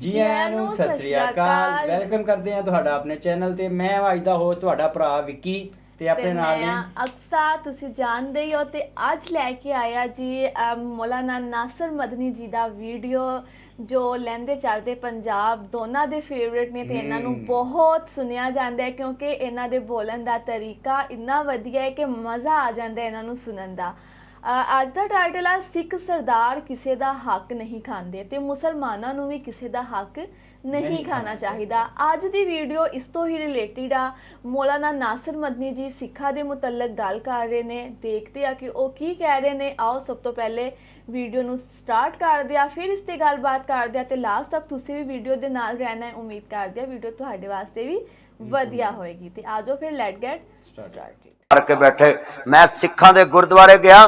ਜੀ ਆਇਆਂ ਨੂੰ ਸਤਿ ਸ੍ਰੀ ਅਕਾਲ। ਵੈਲਕਮ ਕਰਦੇ ਹਾਂ ਤੁਹਾਡਾ ਆਪਣੇ ਚੈਨਲ ਤੇ। ਮੈਂ ਹਾਂ ਅੱਜ ਦਾ ਹੋਸਟ ਤੁਹਾਡਾ ਭਰਾ ਵਿੱਕੀ ਤੇ ਆਪਣੇ ਨਾਲ ਨੇ ਅਕਸਾ ਤੁਸੀਂ ਜਾਣਦੇ ਹੀ ਹੋ ਤੇ ਅੱਜ ਲੈ ਕੇ ਆਇਆ ਜੀ ਮੌਲਾਨਾ ਨਾਸਰ ਮਦਨੀ ਜੀ ਦਾ ਵੀਡੀਓ ਜੋ ਲਹਿੰਦੇ ਚੜਦੇ ਪੰਜਾਬ ਦੋਨਾਂ ਦੇ ਫੇਵਰਿਟ ਨੇ ਤੇ ਇਹਨਾਂ ਨੂੰ। ਬਹੁਤ ਸੁਣਿਆ ਜਾਂਦਾ ਹੈ ਕਿਉਂਕਿ ਇਹਨਾਂ ਦੇ ਬੋਲਣ ਦਾ ਤਰੀਕਾ ਇੰਨਾ ਵਧੀਆ ਹੈ ਕਿ ਮਜ਼ਾ ਆ ਜਾਂਦਾ ਹੈ ਇਹਨਾਂ ਨੂੰ ਸੁਣਨ ਦਾ। ਅੱਜ ਦਾ ਟਾਈਟਲ ਆ ਸਿੱਖ ਸਰਦਾਰ ਕਿਸੇ ਦਾ ਹੱਕ ਨਹੀਂ ਖਾਂਦੇ ਤੇ ਮੁਸਲਮਾਨਾਂ ਨੂੰ ਵੀ ਕਿਸੇ ਦਾ ਹੱਕ ਨਹੀਂ ਖਾਣਾ ਚਾਹੀਦਾ। ਅੱਜ ਦੀ ਵੀਡੀਓ ਇਸ ਤੋਂ ਹੀ ਰਿਲੇਟਡ ਆ। ਮੌਲਾਨਾ ਨਾਸਰ ਮਦਨੀ ਜੀ ਸਿੱਖਾਂ ਦੇ ਮੁਤਲਕ ਗੱਲ ਕਰ ਰਹੇ ਨੇ ਦੇਖਦੇ ਆ ਕਿ ਉਹ ਕੀ ਕਹਿ ਰਹੇ ਨੇ। ਆਓ ਸਭ ਤੋਂ ਪਹਿਲੇ ਵੀਡੀਓ ਨੂੰ ਸਟਾਰਟ ਕਰਦੇ ਆ ਫਿਰ ਇਸ ਤੇ ਗੱਲਬਾਤ ਕਰਦੇ ਆ ਤੇ ਲਾਸਟ ਤੱਕ ਤੁਸੀਂ ਵੀ ਵੀਡੀਓ ਦੇ ਨਾਲ ਰਹਿਣਾ ਹੈ ਉਮੀਦ ਕਰਦੇ ਆ ਵੀਡੀਓ ਤੁਹਾਡੇ ਵਾਸਤੇ ਵੀ ਵਧੀਆ ਹੋਏਗੀ। ਤੇ ਆਜੋ ਫਿਰ ਲੈਟ ਗੈਟ ਸਟਾਰਟਡ ਕਰਕੇ ਬੈਠੇ ਮੈਂ ਸਿੱਖਾਂ ਦੇ ਗੁਰਦੁਆਰੇ ਗਿਆ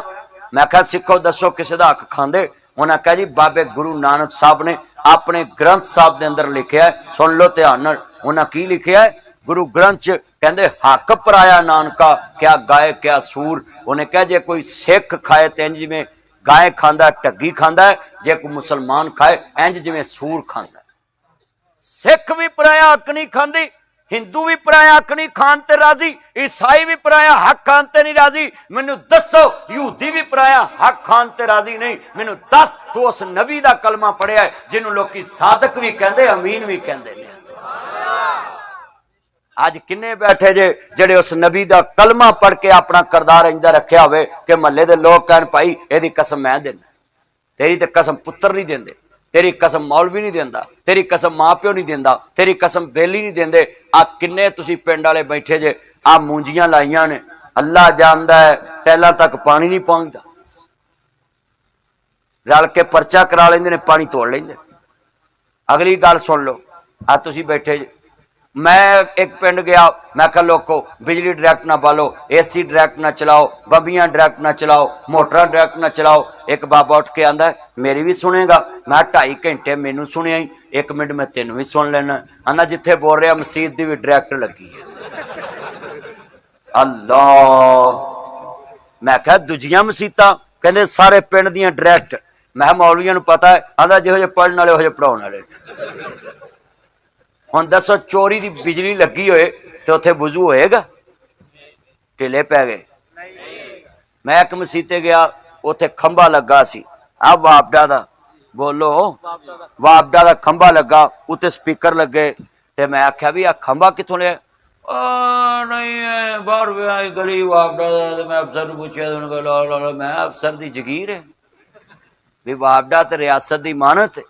ਮੈਂ ਕਿਹਾ, ਸਿੱਖੋ, ਦੱਸੋ ਕਿਸੇ ਦਾ ਹੱਕ ਖਾਂਦੇ? ਉਹਨਾਂ ਕਿਹਾ ਜੀ, ਬਾਬੇ ਗੁਰੂ ਨਾਨਕ ਸਾਹਿਬ ਨੇ ਆਪਣੇ ਗ੍ਰੰਥ ਸਾਹਿਬ ਦੇ ਅੰਦਰ ਲਿਖਿਆ ਸੁਣ ਲਓ ਧਿਆਨ ਨਾਲ। ਉਹਨਾਂ ਕੀ ਲਿਖਿਆ ਹੈ? ਗੁਰੂ ਗ੍ਰੰਥ ਚ ਕਹਿੰਦੇ, ਹੱਕ ਪਰਾਇਆ ਨਾਨਕਾ, ਕਿਆ ਗਾਏ, ਕਿਆ ਸੂਰ। ਉਹਨੇ ਕਿਹਾ, ਜੇ ਕੋਈ ਸਿੱਖ ਖਾਏ ਤੇ ਇੰਜ ਜਿਵੇਂ ਗਾਏ ਖਾਂਦਾ ਢੱਗੀ ਖਾਂਦਾ ਜੇ ਕੋਈ ਮੁਸਲਮਾਨ ਖਾਏ ਇੰਜ ਜਿਵੇਂ ਸੂਰ ਖਾਂਦਾ ਸਿੱਖ ਵੀ ਪਰਾਇਆ, ਹੱਕ ਨਹੀਂ ਖਾਂਦੀ। ਹਿੰਦੂ ਵੀ ਪਰਾਇਆ ਹੱਕ ਨਹੀਂ ਖਾਣ ਤੇ ਰਾਜ਼ੀ, ਈਸਾਈ ਵੀ ਪਰਾਇਆ ਹੱਕ ਖਾਣ ਤੇ ਨਹੀਂ ਰਾਜ਼ੀ। ਮੈਨੂੰ ਦੱਸੋ, ਯਹੂਦੀ ਵੀ ਪਰਾਇਆ ਹੱਕ ਖਾਣ ਤੇ ਰਾਜ਼ੀ ਨਹੀਂ। ਮੈਨੂੰ ਦੱਸ, ਤੂੰ ਉਸ ਨਬੀ ਦਾ ਕਲਮਾ ਪੜਿਆ ਜਿਹਨੂੰ ਲੋਕੀ ਸਾਦਕ ਵੀ ਕਹਿੰਦੇ, ਅਮੀਨ ਵੀ ਕਹਿੰਦੇ ਨੇ। ਅੱਜ ਕਿੰਨੇ ਬੈਠੇ ਜੇ, ਜਿਹੜੇ ਉਸ ਨਬੀ ਦਾ ਕਲਮਾ ਪੜ ਕੇ ਆਪਣਾ ਕਰਦਾਰ ਇੰਦਾ ਰੱਖਿਆ ਹੋਵੇ, ਕਿ ਮਹੱਲੇ ਦੇ ਲੋਕ ਕਹਿਣ, ਭਾਈ, ਇਹਦੀ ਕਸਮ ਮੈਂ ਦੇਣਾ ਤੇਰੀ ਤੇ ਕਸਮ ਪੁੱਤਰ ਨਹੀਂ ਦਿੰਦੇ। ਤੇਰੀ ਕਸਮ ਮੌਲਵੀ ਨਹੀਂ ਦਿੰਦਾ, ਤੇਰੀ ਕਸਮ ਮਾਪਿਓ ਨਹੀਂ ਦਿੰਦਾ, ਤੇਰੀ ਕਸਮ ਬੇਲੀ ਨਹੀਂ ਦਿੰਦੇ। ਆ ਕਿੰਨੇ ਤੁਸੀਂ ਪਿੰਡ ਵਾਲੇ ਬੈਠੇ ਜੇ ਆ ਮੂੰਜੀਆਂ ਲਾਈਆਂ ਨੇ। ਅੱਲਾ ਜਾਣਦਾ ਹੈ, ਪਹਿਲਾਂ ਤੱਕ ਪਾਣੀ ਨਹੀਂ ਪਹੁੰਚਦਾ। ਰਲ ਕੇ ਪਰਚਾ ਕਰਾ ਲੈਂਦੇ ਨੇ, ਪਾਣੀ ਤੋੜ ਲੈਂਦੇ ਅਗਲੀ ਗੱਲ ਸੁਣ ਲਓ ਆ ਤੁਸੀਂ ਬੈਠੇ ਜੇ ਮੈਂ ਇੱਕ ਪਿੰਡ ਗਿਆ, ਮੈਂ ਕਿਹਾ, ਲੋਕੋ, ਬਿਜਲੀ ਡਾਇਰੈਕਟ ਨਾ ਬਾਲੋ, ਏਸੀ ਡਾਇਰੈਕਟ ਨਾ ਚਲਾਓ, ਬੰਬੀਆਂ ਡਾਇਰੈਕਟ ਨਾ ਚਲਾਓ, ਮੋਟਰਾਂ ਡਾਇਰੈਕਟ ਨਾ ਚਲਾਓ। ਇੱਕ ਬਾਬਾ ਉੱਠ ਕੇ ਆਂਦਾ, ਮੇਰੀ ਵੀ ਸੁਣੇਗਾ। ਮੈਂ 2.5 ਘੰਟੇ ਮੈਨੂੰ ਸੁਣਿਆ ਹੀ 1 ਮਿੰਟ ਮੈਂ ਤੈਨੂੰ ਵੀ ਸੁਣ ਲੈਣਾ ਆਂਦਾ, ਜਿੱਥੇ ਬੋਲ ਰਿਹਾ ਮਸਜਿਦ ਦੀ ਵੀ ਡਾਇਰੈਕਟ ਲੱਗੀ ਹੈ ਅੱਲਾ ਮੈਂ ਕਿਹਾ, ਦੂਜੀਆਂ ਮਸੀਤਾਂ? ਕਹਿੰਦੇ, ਸਾਰੇ ਪਿੰਡ ਦੀਆਂ ਡਾਇਰੈਕਟ। ਮੈਂ ਕਿਹਾ, ਮੌਲਵੀਆਂ ਨੂੰ ਪਤਾ ਹੈ ਆਂਦਾ, ਜਿਹੋ ਜਿਹੇ ਪੜਨ ਵਾਲੇ, ਉਹ ਜਿਹੇ ਪੜਾਉਣ ਵਾਲੇ ਹੁਣ ਦੱਸੋ ਚੋਰੀ ਦੀ ਬਿਜਲੀ ਲੱਗੀ ਹੋਏ ਤੇ ਉੱਥੇ ਵਜ਼ੂ ਹੋਏਗਾ? ਢਿੱਲੇ ਪੈ ਗਏ। ਮੈਂ ਇੱਕ ਮਸੀਤੇ ਗਿਆ ਉੱਥੇ ਖੰਭਾ ਲੱਗਾ ਸੀ। ਆ ਵਾਪਡਾ ਦਾ ਬੋਲੋ। ਵਾਪਡਾ ਦਾ ਖੰਭਾ ਲੱਗਾ ਉੱਤੇ ਸਪੀਕਰ ਲੱਗੇ ਤੇ ਮੈਂ ਆਖਿਆ ਵੀ ਆ ਖੰਭਾ ਕਿੱਥੋਂ ਲਿਆ? ਆ ਨਹੀਂ ਹੈ ਬਾਹਰ ਵਿਆਹ ਗਲੀ ਵਾਪਡਾ ਦਾ ਤੇ ਮੈਂ ਅਫਸਰ ਨੂੰ ਪੁੱਛਿਆ ਉਹਨਾਂ ਕੋਲ ਲਾ ਲਾ, ਮੈਂ ਅਫਸਰ ਦੀ ਜ਼ਗੀਰ ਹੈ। ਵੀ ਵਾਪਡਾ ਤੇ ਰਿਆਸਤ ਦੀ ਮਾਨਤ ਹੈ।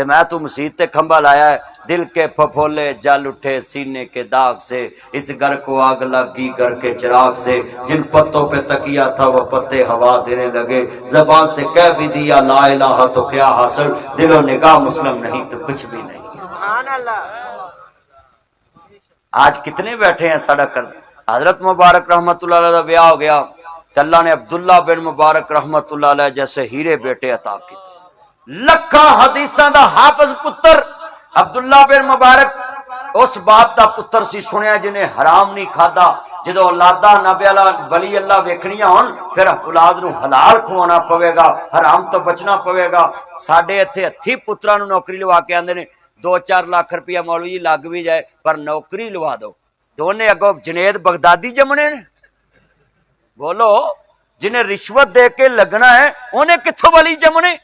تے میں تو مسیحت کھمبا لایا ہے دل کے پھپھولے جل اٹھے سینے کے داغ سے اس گھر کو آگ لگی گھر کے چراغ سے۔ جن پتوں پہ تکیا تھا وہ پتے ہوا دینے لگے۔ زبان سے کہہ بھی دیا لا الہ تو کیا حاصل؟ دل و نگاہ مسلم نہیں تو کچھ بھی نہیں۔ سبحان اللہ۔ آج کتنے بیٹھے ہیں سڑک کر حضرت مبارک رحمت اللہ علیہ کا بیاہ ہو گیا۔ کہ اللہ نے عبداللہ بن مبارک رحمت اللہ علیہ جیسے ہیرے بیٹے عطا کی لکھا حدیثاں دا حافظ پتر عبداللہ بن مبارک اس باپ دا پتر سی سنیا جنہیں حرام نہیں کھا دا جدو اولادا نبی اللہ ولی اللہ ویکھنیا ہون پھر اولاد نو حلال کھوانا پوے گا حرام تو بچنا پوے گا ساڑے تھے تھی پترہ نو نوکری لوا کے آندے نے دو چار لاکھ روپیہ مولوی لگ بھی جائے پر نوکری لوا دو دونے اگو جنید بغدادی جمنے نے بولو جنہیں رشوت دے کے لگنا ہے انہیں کتھو ولی جمنے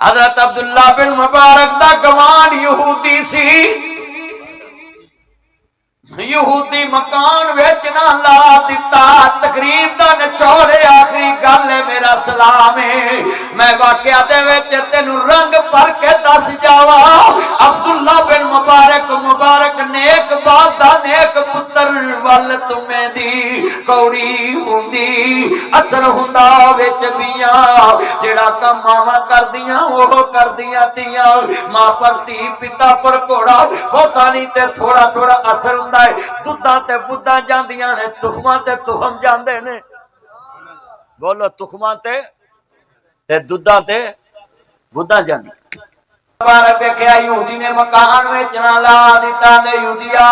حضرت عبداللہ بن مبارک دا گوان یہودی سی۔ یہودی مکان ویچنا لا دیتا تقریب دا نچوڑے آخری گل میرا سلام میں واقعہ دے وچ تینو رنگ پر کے دس جاوا عبداللہ بن مبارک مبارک نیک، باپ نیک پتر ول تمہیں دی۔ ਕੌੜੀ ਹੁੰਦੀ, ਅਸਰ ਹੁੰਦਾ ਵਿੱਚ ਬੀਆਂ ਜਿਹੜਾ ਕੰਮ ਮਾਵਾਂ ਕਰਦੀਆਂ, ਉਹ ਕਰਦੀਆਂ ਤੀਆਂ। ਮਾਂ ਪਰ ਧੀ ਪਿਤਾ ਪਰ ਘੋੜਾ ਬਹੁਤਾ ਨਹੀਂ ਤੇ ਥੋੜਾ ਥੋੜਾ ਅਸਰ ਹੁੰਦਾ ਹੈ ਦੁੱਧਾਂ ਤੇ ਬੁੱਧਾਂ ਜਾਂਦੀਆਂ ਨੇ, ਤੁਖਮਾਂ ਤੇ ਤੁਖਮ ਜਾਂਦੇ ਨੇ। ਬੋਲੋ, ਤੁਖਮਾਂ ਤੇ ਤੇ ਦੁੱਧਾਂ ਤੇ ਬੁੱਧਾਂ ਜਾਂਦੀਆਂ। ਬਾਰ ਵੇਖਿਆ, ਯਹੂਦੀ ਨੇ ਮਕਾਨ ਵੇਚਣਾ ਲਾ ਦਿੱਤਾ ਤੇ ਯਹੂਦੀਆ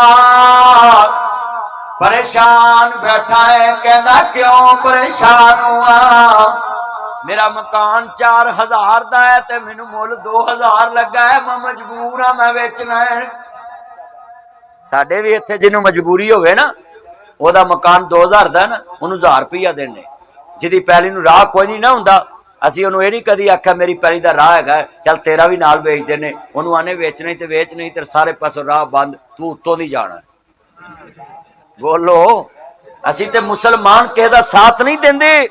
ਪਰੇਸ਼ਾਨ ਬੈਠਾ ਹੈ, ਕਹਿੰਦਾ ਕਿਉਂ ਪਰੇਸ਼ਾਨ ਹੁਆ? ਮੇਰਾ ਮਕਾਨ 4000 ਦਾ ਹੈ ਤੇ ਮੈਨੂੰ ਮੁੱਲ 2000 ਲੱਗਾ ਹੈ, ਮੈਂ ਮਜਬੂਰ ਆ ਮੈਂ ਵੇਚਣਾ ਹੈ। ਸਾਡੇ ਵੀ ਇੱਥੇ ਜਿਹਨੂੰ ਮਜਬੂਰੀ ਹੋਵੇ ਨਾ, ਉਹਦਾ ਮਕਾਨ 2000 ਦਾ ਨਾ, ਉਹਨੂੰ 1000 ਰੁਪਈਆ ਦੇਣੇ। ਜਿਹਦੀ ਪੈਲੀ ਨੂੰ ਰਾਹ ਕੋਈ ਨਹੀਂ ਨਾ ਹੁੰਦਾ, ਅਸੀਂ ਉਹਨੂੰ ਇਹ ਨਹੀਂ ਕਦੀ ਆਖਿਆ, ਮੇਰੀ ਪੈਲੀ ਦਾ ਰਾਹ ਹੈਗਾ, ਚੱਲ ਤੇਰਾ ਵੀ ਨਾਲ ਵੇਚ ਦੇਣੇ ਉਹਨੂੰ ਆਨੇ ਵੇਚਣਾ ਤੇ ਵੇਚ ਨਹੀਂ ਤੇ ਸਾਰੇ ਪਾਸੋਂ ਰਾਹ ਬੰਦ, ਤੂੰ ਉੱਤੋਂ ਦੀ ਜਾਣਾ ਬੋਲੋ। ਅਸੀਂ ਤੇ ਮੁਸਲਮਾਨ ਕਿਸੇ ਦਾ ਸਾਥ ਨਹੀਂ ਦਿੰਦੇ।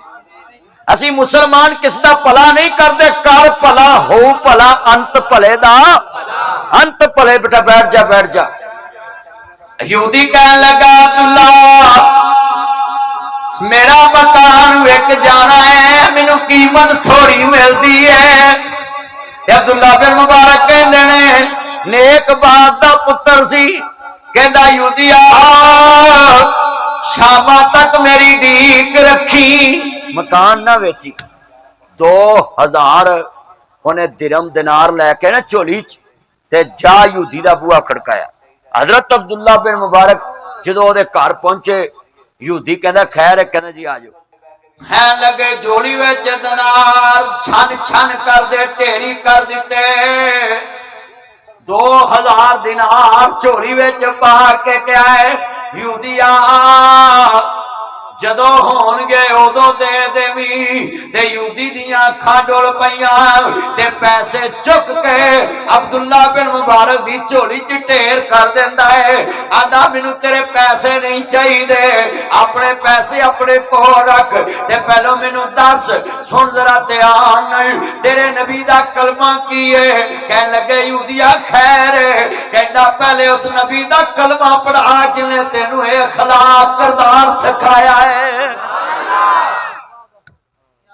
ਅਸੀਂ ਮੁਸਲਮਾਨ ਕਿਸ ਦਾ ਭਲਾ ਨਹੀਂ ਕਰਦੇ। ਕਰ ਭਲਾ ਹੋ ਭਲਾ, ਅੰਤ ਭਲੇ ਦਾ। ਅੰਤ ਭਲੇ ਬੇਟਾ, ਬੈਠ ਜਾ ਬੈਠ ਜਾ। ਯਹੂਦੀ ਕਹਿਣ ਲੱਗਾ, ਅਬਦੁੱਲਾ, ਮੇਰਾ ਮਕਾਨ ਵਿਕ ਜਾਣਾ ਹੈ। ਮੈਨੂੰ ਕੀਮਤ ਥੋੜੀ ਮਿਲਦੀ ਹੈ। ਤੇ ਅਬਦੁੱਲਾ ਬਿਨ ਮੁਬਾਰਕ ਕਹਿੰਦੇ ਨੇ, ਨੇਕ ਬਾਦ ਦਾ ਪੁੱਤਰ ਸੀ। ਕਹਿੰਦਾ ਯਹੂਦੀਆ, ਸ਼ਾਮਾਂ ਤੱਕ ਮੇਰੀ ਢੀਕ ਰੱਖੀ। ਮਕਾਨ ਨਾ ਵੇਚੀ। 2000 ਉਹਨੇ ਦਿਰਮ ਦਿਨਾਰ ਲੈ ਕੇ ਨਾ ਝੋਲੀ ਚ ਤੇ ਜਾ ਯਹੂਦੀ ਦਾ ਬੂਹਾ ਖੜਕਾਇਆ। ਹਜ਼ਰਤ ਅਬਦੁੱਲਾ ਬਿਨ ਮੁਬਾਰਕ ਜਦੋਂ ਉਹਦੇ ਘਰ ਪਹੁੰਚੇ, ਯਹੂਦੀ ਕਹਿੰਦਾ, ਖੈਰ ਹੈ ਕਹਿੰਦਾ ਜੀ, ਆ ਜਾਓ। ਹੈ ਲੱਗੇ ਝੋਲੀ ਵਿੱਚ ਦਿਨਾਰ ਛਨ ਛਨ ਕਰਦੇ ਢੇਰੀ ਕਰ ਦਿੱਤੇ। 2000 ਦਿਨਾਰ ਝੋਲੀ ਵਿੱਚ ਪਾ ਕੇ ਕਿਹਾ ਹੈ ਯਹੂਦੀਆ ਜਦੋਂ ਹੋਣਗੇ ਉਦੋਂ ਦੇ ਦੇਵੀ ਤੇ ਅੱਖਾਂ ਡੋਲ ਪਈਆਂ ਤੇ ਪੈਸੇ ਚੁੱਕ ਕੇ ਅਬਦੁੱਲਾ ਬਿਨ ਮੁਬਾਰਕ ਦੀ ਝੋਲੀ 'ਚ ਢੇਰ ਕਰ ਦਿੰਦਾ ਹੈ ਆਂਦਾ, ਮੈਨੂੰ ਤੇਰੇ ਪੈਸੇ ਨਹੀਂ ਚਾਹੀਦੇ। ਆਪਣੇ ਪੈਸੇ ਆਪਣੇ ਕੋਲ ਰੱਖ ਤੇ ਪਹਿਲਾਂ ਮੈਨੂੰ ਦੱਸ, ਸੁਣ ਜ਼ਰਾ ਧਿਆਨ ਤੇਰੇ ਨਬੀ ਦਾ ਕਲਮਾ ਕੀ ਹੈ ਕਹਿਣ ਲੱਗੇ, ਯਹੂਦੀਆ, ਖੈਰ ਕਹਿੰਦਾ, ਪਹਿਲੇ ਉਸ ਨਬੀ ਦਾ ਕਲਮਾ ਪੜਾ ਜਿਹਨੇ ਤੈਨੂੰ ਇਹ ਅਖਲਾਕ ਕਰਦਾਰ ਸਿਖਾਇਆ ਹੈ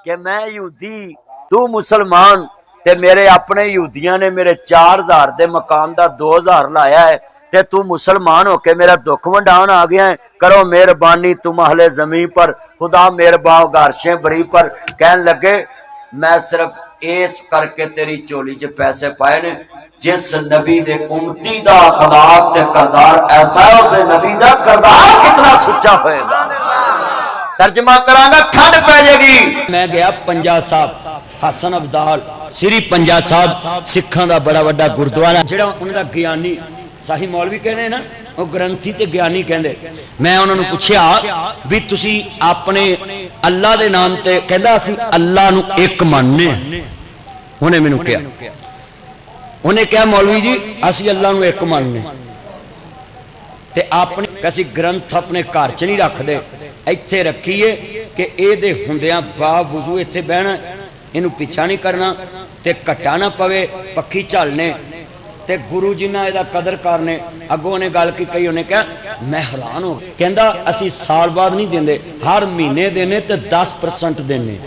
ਕਿ ਮੈਂ ਯਹੂਦੀ ਤੂੰ ਮੁਸਲਮਾਨ ਤੇ ਮੇਰੇ ਆਪਣੇ ਯਹੂਦੀਆਂ ਨੇ ਮੇਰੇ 4000 ਦੇ ਮਕਾਨ ਦਾ 2000 ਲਾਇਆ ਹੈ ਤੇ ਤੂੰ ਮੁਸਲਮਾਨ ਹੋ ਕੇ ਮੇਰਾ ਦੁੱਖ ਵੰਡਾਉਣ ਆ ਗਿਆ ਹੈ ਕਰੋ ਮਿਹਰਬਾਨੀ ਤੁਮ ਅਹਲੇ ਜ਼ਮੀਨ ਪਰ ਖੁਦਾ ਮਿਹਰਬਾਨ ਗਾਰਸ਼ੇ ਬਰੀ ਪਰ ਕਹਿਣ ਲੱਗੇ ਮੈਂ ਸਿਰਫ ਇਸ ਕਰਕੇ ਤੇਰੀ ਝੋਲੀ 'ਚ ਪੈਸੇ ਪਾਏ ਨੇ ਜਿਸ ਨਬੀ ਦੇ ਉਮਤੀ ਦਾ ਅਖਲਾਕ ਤੇ ਕਰਦਾਰ ਐਸਾ ਹੈ ਉਸ ਨਬੀ ਦਾ ਕਰਦਾਰ ਕਿਤਨਾ ਸੁੱਚਾ ਹੋਏਗਾ ਤਰਜਮਾ ਕਰਾਂਗਾ, ਠੰਡ ਪੈ ਜਾਏਗੀ। ਮੈਂ ਗਿਆ ਪੰਜਾ ਸਾਹਿਬ, ਹਸਨ ਅਬਦਾਲ, ਸ੍ਰੀ ਪੰਜਾ ਸਾਹਿਬ ਸਿੱਖਾਂ ਦਾ ਬੜਾ ਵੱਡਾ ਗੁਰਦੁਆਰਾ। ਜਿਹੜਾ ਉਹਨਾਂ ਦਾ ਗਿਆਨੀ ਸਾਹੀ ਮੌਲਵੀ ਕਹਿੰਦੇ ਨਾ, ਉਹ ਗ੍ਰੰਥੀ ਤੇ ਗਿਆਨੀ ਕਹਿੰਦੇ। ਮੈਂ ਉਹਨਾਂ ਨੂੰ ਪੁੱਛਿਆ ਵੀ ਤੁਸੀਂ ਆਪਣੇ ਅੱਲਾ ਦੇ ਨਾਮ ਤੇ ਕਹਿੰਦਾ ਅਸੀਂ ਅੱਲਾ ਨੂੰ ਇੱਕ ਮੰਨਦੇ ਉਹਨੇ ਮੈਨੂੰ ਕਿਹਾ। ਉਹਨੇ ਕਿਹਾ, ਮੌਲਵੀ ਜੀ, ਅਸੀਂ ਅੱਲਾ ਨੂੰ ਇੱਕ ਮੰਨਦੇ ਤੇ ਆਪਣੇ ਅਸੀਂ ਗ੍ਰੰਥ ਆਪਣੇ ਘਰ 'ਚ ਨਹੀਂ ਰੱਖਦੇ। ਇੱਥੇ ਰੱਖੀਏ ਕਿ ਇਹਦੇ ਹੁੰਦਿਆਂ ਬਾਵਜੂਦ ਇੱਥੇ ਬਹਿਣਾ, ਇਹਨੂੰ ਪਿੱਛਾ ਨਹੀਂ ਕਰਨਾ ਤੇ ਘਟਾ ਨਾ ਪਵੇ, ਪੱਖੀ ਝਲਨੇ। ਤੇ ਗੁਰੂ ਜੀ ਨਾਲ ਇਹਦਾ ਕਦਰ ਕਰਨੇ। ਅੱਗੋਂ ਉਹਨੇ ਗੱਲ ਕੀ ਕਹੀ, ਉਹਨੇ ਕਿਹਾ, ਮੈਂ ਹੈਰਾਨ ਹੋ। ਕਹਿੰਦਾ, ਅਸੀਂ ਸਾਲ ਬਾਅਦ ਨਹੀਂ ਦਿੰਦੇ, ਹਰ ਮਹੀਨੇ ਦੇਨੇ ਤੇ 10% ਦੇਨੇ।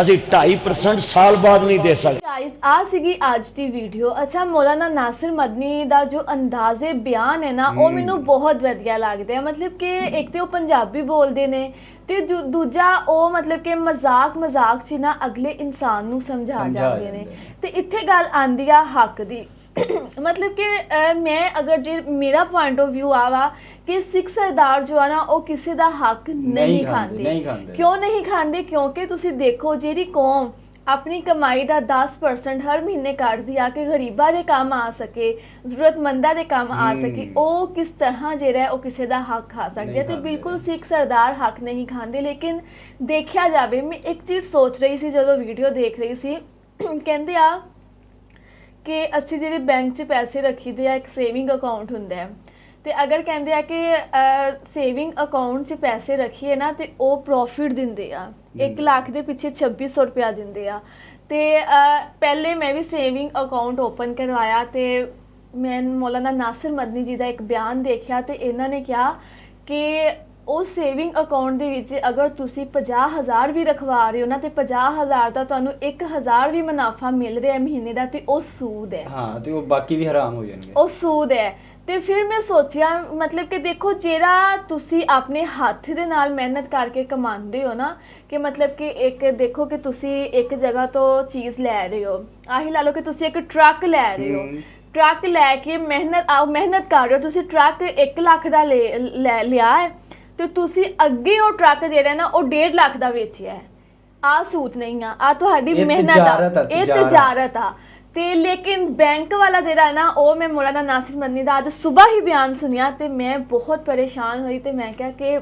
ਅਸੀਂ 2.5% ਸਾਲ ਬਾਅਦ ਨਹੀਂ ਦੇ ਸਕਦੇ। ਗਾਇਸ ਆ ਸੀਗੀ ਅੱਜ ਦੀ ਵੀਡੀਓ ਅੱਛਾ ਮੌਲਾਨਾ ਨਾਸਿਰ ਮਦਨੀ ਦਾ ਜੋ ਅੰਦਾਜ਼ੇ ਬਿਆਨ ਹੈ ਨਾ ਉਹ ਮੈਨੂੰ ਬਹੁਤ ਵਧੀਆ ਲੱਗਦਾ ਹੈ ਮਤਲਬ ਕਿ ਇੱਕ ਤੇ ਉਹ ਪੰਜਾਬੀ ਬੋਲਦੇ ਨੇ ਤੇ ਦੂ- ਦੂਜਾ ਉਹ ਮਤਲਬ ਕਿ ਮਜ਼ਾਕ ਮਜ਼ਾਕ ਚ ਨਾ ਅਗਲੇ ਇਨਸਾਨ ਨੂੰ ਸਮਝਾ ਸਮਝਾ ਜਾਂਦੇ ਨੇ। ਜਾਂਦੇ। ਤੇ ਇੱਥੇ ਗੱਲ ਆਂਦੀ ਆ ਹੱਕ ਦੀ। ਮਤਲਬ ਕਿ ਅਹ, ਮੈਂ ਅਗਰ ਜੇ ਮੇਰਾ ਪੁਆਇੰਟ ਆਫ View ਆਵਾ ਕਿ ਸਿੱਖ ਸਰਦਾਰ ਜੋ ਆ ਨਾ ਉਹ ਕਿਸੇ ਦਾ ਹੱਕ ਨਹੀਂ ਨਹੀਂ ਖਾਂਦੇ, ਖਾਂਦੇ। ਨਹੀਂ ਖਾਂਦੇ। ਕਿਉਂ ਨਹੀਂ ਖਾਂਦੇ? ਕਿਉਂਕਿ ਤੁਸੀਂ ਦੇਖੋ ਜਿਹੜੀ ਕੌਮ ਆਪਣੀ ਕਮਾਈ ਦਾ 10% ਹਰ ਮਹੀਨੇ ਕੱਢਦੀ ਆ ਕਿ ਗਰੀਬਾਂ ਦੇ ਕੰਮ ਆ ਸਕੇ ਜ਼ਰੂਰਤਮੰਦਾਂ ਦੇ ਕੰਮ ਆ ਸਕੇ। ਉਹ ਕਿਸ ਤਰ੍ਹਾਂ ਜਿਹੜਾ ਹੈ ਉਹ ਕਿਸੇ ਦਾ ਹੱਕ ਖਾ ਸਕਦੇ ਨਹੀਂ ਤੇ। ਬਿਲਕੁਲ ਸਿੱਖ ਸਰਦਾਰ ਹੱਕ ਨਹੀਂ ਖਾਂਦੇ ਲੇਕਿਨ ਦੇਖਿਆ ਜਾਵੇ ਮੈਂ ਇੱਕ ਚੀਜ਼ ਸੋਚ ਰਹੀ ਸੀ ਜਦੋਂ ਵੀਡੀਓ ਦੇਖ ਰਹੀ ਸੀ ਕਹਿੰਦੇ ਆ ਕਿ ਅਸੀਂ ਜਿਹੜੇ ਬੈਂਕ 'ਚ ਪੈਸੇ ਰੱਖੀਦੇ ਆ ਇੱਕ ਸੇਵਿੰਗ ਅਕਾਊਂਟ ਹੁੰਦਾ ਹੈ ਤੇ ਅਗਰ ਕਹਿੰਦੇ ਆ ਕਿ ਸੇਵਿੰਗ ਅਕਾਊਂਟ 'ਚ ਪੈਸੇ ਰੱਖੀਏ ਨਾ ਤੇ ਉਹ ਪ੍ਰੋਫਿਟ ਦਿੰਦੇ ਆ। 1 ਲੱਖ ਦੇ ਪਿੱਛੇ 2600 ਰੁਪਇਆ ਦਿੰਦੇ ਆ। ਤੇ ਪਹਿਲੇ ਮੈਂ ਵੀ ਸੇਵਿੰਗ ਅਕਾਊਂਟ ਓਪਨ ਕਰਵਾਇਆ ਤੇ ਮੈਂ ਮੌਲਾਨਾ ਨਾਸਿਰ ਮਦਨੀ ਜੀ ਦਾ ਇੱਕ ਬਿਆਨ ਦੇਖਿਆ ਤੇ ਇਹਨਾਂ ਨੇ ਕਿਹਾ ਕਿ ਉਹ ਸੇਵਿੰਗ ਅਕਾਊਂਟ ਦੇ ਵਿੱਚ ਅਗਰ ਤੁਸੀਂ 50000 ਵੀ ਰਖਵਾ ਰਹੇ ਹੋ ਨਾ ਤੇ 50000 ਦਾ ਤੁਹਾਨੂੰ 1000 ਵੀ ਮੁਨਾਫਾ ਮਿਲ ਰਿਹਾ ਹੈ ਮਹੀਨੇ ਦਾ ਤੇ ਉਹ ਸੂਦ ਹੈ। ਹਾਂ ਤੇ ਉਹ ਬਾਕੀ ਵੀ ਹਰਾਮ ਹੋ ਜਾਣਗੇ। ਉਹ ਸੂਦ ਹੈ। ਤੇ ਫਿਰ ਮੈਂ ਸੋਚਿਆ ਮਤਲਬ ਕਿ ਦੇਖੋ ਜਿਹੜਾ ਤੁਸੀਂ ਆਪਣੇ ਹੱਥ ਦੇ ਨਾਲ ਮਿਹਨਤ ਕਰਕੇ ਕਮਾਉਂਦੇ ਹੋ ਨਾ ਕਿ ਮਤਲਬ ਕਿ ਇੱਕ ਦੇਖੋ ਕਿ ਤੁਸੀਂ ਇੱਕ ਜਗ੍ਹਾ ਤੋਂ ਚੀਜ਼ ਲੈ ਰਹੇ ਹੋ। ਆਹੀ ਲਾ ਲਓ ਕਿ ਤੁਸੀਂ ਇੱਕ ਟਰੱਕ ਲੈ ਰਹੇ ਹੋ। ਟਰੱਕ ਲੈ ਕੇ ਮਿਹਨਤ ਆ ਮਿਹਨਤ ਕਰ ਰਹੇ ਹੋ। ਤੁਸੀਂ ਟਰੱਕ 1 ਲੱਖ ਦਾ ਲੈ- ਲਿਆ ਹੈ ਤੇ ਤੁਸੀਂ ਅੱਗੇ ਉਹ ਟਰੱਕ ਜਿਹੜਾ ਨਾ ਉਹ 1.5 ਲੱਖ ਦਾ ਵੇਚਿਆ ਹੈ। ਆ ਸੂਤ ਨਹੀਂ ਆ ਆ ਤੁਹਾਡੀ ਮਿਹਨਤ ਆ। ਇਹ। ਤਿਜਾਰਤ ਆ। ਤੇ ਲੇਕਿਨ ਬੈਂਕ ਵਾਲਾ ਜਿਹੜਾ ਹੈ ਨਾ ਉਹ ਮੈਂ ਮੌਲਾਨਾ ਨਾਸਿਰ ਮਦਨੀ ਦਾ ਅੱਜ ਸਵੇਰ ਹੀ ਬਿਆਨ ਸੁਨਿਆ ਤੇ ਮੈਂ ਬਹੁਤ ਪਰੇਸ਼ਾਨ ਹੋਈ ਤੇ ਮੈਂ ਕਿਹਾ ਕਿ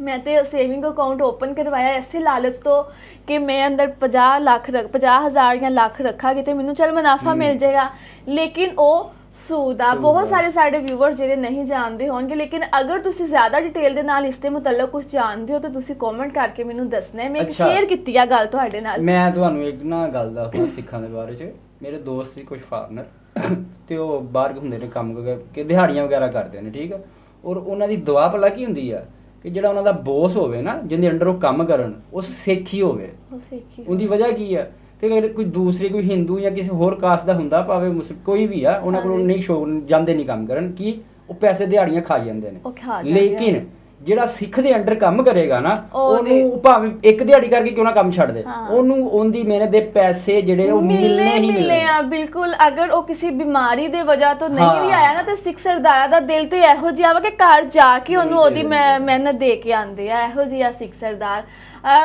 ਮੈਂ ਤੇ ਸੇਵਿੰਗ ਅਕਾਊਂਟ ਓਪਨ ਕਰਵਾਇਆ ਐਸੇ ਲਾਲਚ ਤੋਂ ਕਿ ਮੈਂ ਅੰਦਰ 50 ਲੱਖ ਰੱਖ 50000 ਜਾਂ ਲੱਖ ਰੱਖਾਂਗੀ ਤੇ ਮੈਨੂੰ ਚਲ ਮੁਨਾਫਾ ਮਿਲ ਜਾਏਗਾ। ਲੇਕਿਨ ਉਹ ਸੂਦ ਬਹੁਤ। ਸਾਰੇ ਸਾਡੇ ਵਿਊਅਰ ਜਿਹੜੇ ਨਹੀਂ ਜਾਣਦੇ ਹੋਣਗੇ ਲੇਕਿਨ ਅਗਰ ਤੁਸੀਂ ਜ਼ਿਆਦਾ ਡਿਟੇਲ ਦੇ ਨਾਲ ਇਸ ਦੇ ਮੁਤਲਕ ਕੁਝ ਜਾਣਦੇ ਹੋ ਤਾਂ ਤੁਸੀਂ ਕਮੈਂਟ ਕਰਕੇ ਮੈਨੂੰ ਦੱਸਣਾ ਹੈ। ਮੈਂ। ਸ਼ੇਅਰ ਕੀਤੀ ਆ ਗੱਲ ਤੁਹਾਡੇ ਨਾਲ। ਮੈਂ ਤੁਹਾਨੂੰ ਇੱਕ ਨਾ ਗੱਲ ਦੱਸਦਾ ਸਿੱਖਾਂ ਦੇ ਬਾਰੇ 'ਚ। ਮੇਰੇ ਦੋਸਤ ਸੀ ਕੁਝ ਫਾਰਨਰ ਤੇ ਉਹ ਬਾਹਰ ਹੁੰਦੇ ਨੇ ਕੰਮ ਕਿ ਦਿਹਾੜੀਆਂ ਵਗੈਰਾ ਕਰਦੇ ਨੇ ਠੀਕ ਆ? ਔਰ ਉਹਨਾਂ ਦੀ ਦੁਆ ਭਲਾ ਕੀ ਹੁੰਦੀ ਆ? ਕਿ ਜਿਹੜਾ ਉਹਨਾਂ ਦਾ ਬੋਸ ਹੋਵੇ ਨਾ ਜਿਹਦੇ ਅੰਡਰ ਉਹ ਕੰਮ ਕਰਨ ਉਹ ਸਿੱਖ ਹੀ ਹੋਵੇ। ਉਹ ਸਿੱਖੀ ਉਹਦੀ ਵਜ੍ਹਾ ਕੀ ਆ? ਕਿ ਅਗਰ ਕੋਈ ਦੂਸਰੇ ਕੋਈ ਹਿੰਦੂ ਜਾਂ ਕਿਸੇ ਹੋਰ ਕਾਸਟ ਦਾ ਹੁੰਦਾ ਭਾਵੇਂ ਮੁਸਲ ਕੋਈ ਵੀ ਆ ਉਹਨਾਂ ਕੋਲ। ਨਹੀਂ ਸ਼ੋ ਜਾਂਦੇ ਨਹੀਂ ਕੰਮ ਕਰਨ ਕੀ? ਉਹ ਪੈਸੇ ਦਿਹਾੜੀਆਂ ਖਾ ਜਾਂਦੇ ਨੇ। ਲੇਕਿਨ ਜਿਹੜਾ ਸਿੱਖ ਦੇ ਅੰਡਰ ਕੰਮ ਕਰੇਗਾ ਨਾ ਉਹਨੂੰ ਭਾਵੇਂ ਇੱਕ ਦਿਹਾੜੀ ਕਰਕੇ ਕਿਉਂ ਨਾ ਕੰਮ ਛੱਡ ਦੇ। ਉਹਨੂੰ ਉਹਦੀ ਮਿਹਨਤ ਦੇ ਪੈਸੇ ਜਿਹੜੇ ਉਹ ਮਿਲਨੇ ਹੀ ਮਿਲਨੇ ਮਿਲਨੇ ਆ ਬਿਲਕੁਲ ਅਗਰ ਉਹ ਕਿਸੇ ਬਿਮਾਰੀ ਦੇ ਵਜ੍ਹਾ ਤੋਂ ਨਹੀਂ। ਵੀ ਆਇਆ ਨਾ ਤੇ ਸਿੱਖ ਸਰਦਾਰਾਂ ਦਾ ਦਿਲ ਤੇ ਇਹੋ ਜਿਹਾ ਵਾ ਕਿ ਘਰ ਜਾ ਕੇ ਉਹਨੂੰ ਉਹਦੀ। ਮਿਹਨਤ ਦੇ ਕੇ ਆਂਦੇ ਆ ਇਹੋ ਜਿਹਾ ਸਿੱਖ ਸਰਦਾਰ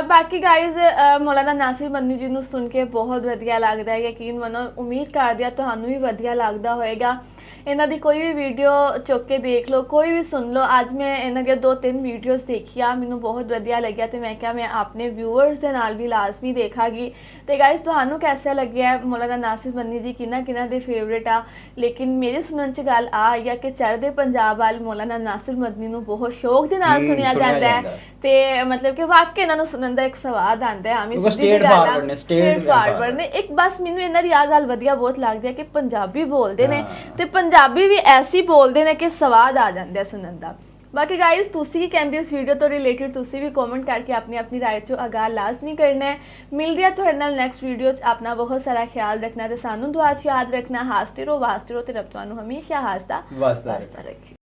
ਬਾਕੀ ਗਾਇਜ਼ ਮੌਲਾਨਾ ਨਾਸਿਰ ਮੰਨੀ ਜੀ ਨੂੰ ਸੁਣ ਕੇ ਬਹੁਤ ਵਧੀਆ ਲੱਗਦਾ ਹੈ ਯਕੀਨ ਮੰਨੋ ਉਮੀਦ ਕਰਦੇ ਆ ਤੁਹਾਨੂੰ ਵੀ ਵਧੀਆ ਲੱਗਦਾ ਹੋਵੇਗਾ ਇਹਨਾਂ ਦੀ ਕੋਈ ਵੀ ਵੀਡੀਓ ਚੁੱਕ ਕੇ ਦੇਖ ਲਓ ਕੋਈ ਵੀ ਸੁਣ ਲਓ। ਅੱਜ ਮੈਂ ਇਹਨਾਂ ਦੀਆਂ ਦੋ ਤਿੰਨ ਵੀਡੀਓਜ਼ ਦੇਖੀਆਂ ਮੈਨੂੰ ਬਹੁਤ ਵਧੀਆ ਲੱਗਿਆ ਤੇ ਮੈਂ ਕਿਹਾ ਮੈਂ ਆਪਣੇ ਵਿਊਅਰਸ ਦੇ ਨਾਲ ਵੀ ਲਾਜ਼ਮੀ ਦੇਖਾਂਗੀ। ਤੇ ਗਾਇਸ ਤੁਹਾਨੂੰ ਕਿਹਦਾ ਲੱਗਿਆ? ਮੌਲਾਨਾ ਨਾਸਿਰ ਮੰਨੀ ਜੀ ਕਿਹਨਾਂ ਕਿਹਨਾਂ ਦੇ ਫੇਵਰੇਟ ਆ? ਲੇਕਿਨ ਮੇਰੇ ਸੁਣਨ ਚ ਗੱਲ ਆ ਆਈ ਆ ਕਿ ਚੜ੍ਹਦੇ ਪੰਜਾਬ ਵਾਲ ਮੌਲਾਨਾ ਨਾਸਿਰ ਮਦਨੀ ਨੂੰ ਬਹੁਤ ਸ਼ੌਕ ਦੇ ਨਾਲ ਸੁਣਿਆ ਜਾਂਦਾ ਹੈ। ਤੇ ਮਤਲਬ ਕਿ ਵਾਕਈ ਇਹਨਾਂ ਨੂੰ ਸੁਣਨ ਦਾ ਇੱਕ ਸਵਾਦ ਆਂਦਾ ਹੈ ਆਮੀ ਸਿੱਧੀ ਗੱਲ ਆ, forward forward ਨੇ। ਇੱਕ ਬਸ ਮੈਨੂੰ ਇਹਨਾਂ ਦੀ ਆ ਗੱਲ ਵਧੀਆ ਬਹੁਤ ਲੱਗਦੀ ਹੈ ਕਿ ਪੰਜਾਬੀ ਬੋਲਦੇ ਨੇ। ਤੇ ਪੰਜਾਬੀ ਵੀ ਐਸੀ ਬੋਲਦੇ ਨੇ ਕਿ ਸਵਾਦ ਆ ਜਾਂਦਾ ਸੁਣਨ ਦਾ। ਬਾਕੀ ਗਾਇਸ ਤੁਸੀਂ ਕੀ ਕਹਿੰਦੇ ਇਸ ਵੀਡੀਓ ਤੋਂ ਰਿਲੇਟਡ ਤੁਸੀਂ ਵੀ ਕਮੈਂਟ ਕਰਕੇ ਆਪਣੀ ਆਪਣੀ ਰਾਏ ਚੋਂ ਆਗਾਹ ਲਾਜ਼ਮੀ ਕਰਨਾ ਹੈ। ਮਿਲਦੇ ਆ ਤੁਹਾਡੇ ਨਾਲ ਨੈਕਸਟ ਵੀਡੀਓ 'ਚ। ਆਪਣਾ ਬਹੁਤ ਸਾਰਾ ਖਿਆਲ ਰੱਖਣਾ ਤੇ ਸਾਨੂੰ ਦੁਆ 'ਚ ਯਾਦ ਰੱਖਣਾ। ਹਾਸਤੇ ਰਹੋ ਵਾਸਤੇ ਰਹੋ ਤੇ ਰੱਬ ਤੁਹਾਨੂੰ ਹਮੇਸ਼ਾ ਹਾਸਦਾ ਵਾਸਤਾ ਰੱਖੇ।